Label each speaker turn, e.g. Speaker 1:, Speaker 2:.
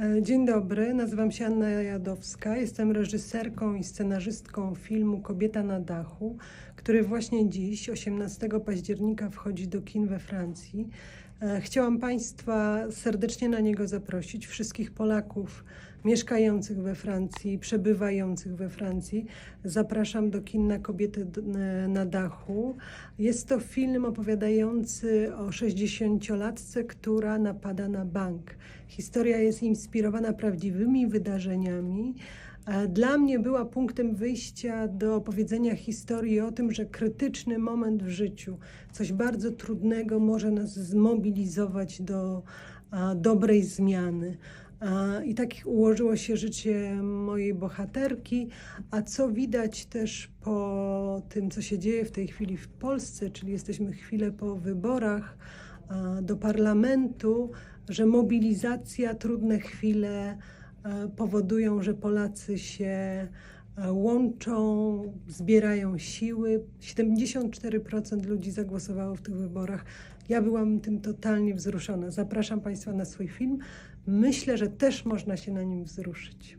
Speaker 1: E, Dzień dobry, nazywam się Anna Jadowska. Jestem reżyserką i scenarzystką filmu Kobieta na dachu, który właśnie dziś, 18 października, wchodzi do kin we Francji. E, Chciałam Państwa serdecznie na niego zaprosić, wszystkich Polaków mieszkających we Francji, przebywających we Francji. Zapraszam do kin na Kobiety d- na dachu. Jest to film opowiadający o 60-latce, która napada na bank. Historia jest inspirowana prawdziwymi wydarzeniami. E, Dla mnie była punktem wyjścia do opowiedzenia historii o tym, że krytyczny moment w życiu, coś bardzo trudnego może nas zmobilizować do dobrej zmiany. I tak ułożyło się życie mojej bohaterki, a co widać też po tym, co się dzieje w tej chwili w Polsce, czyli jesteśmy chwilę po wyborach do parlamentu, że mobilizacja, trudne chwile e, powodują, że Polacy się e, łączą, zbierają siły. 74% ludzi zagłosowało w tych wyborach. Ja byłam tym totalnie wzruszona. Zapraszam Państwa na swój film. Myślę, że też można się na nim wzruszyć.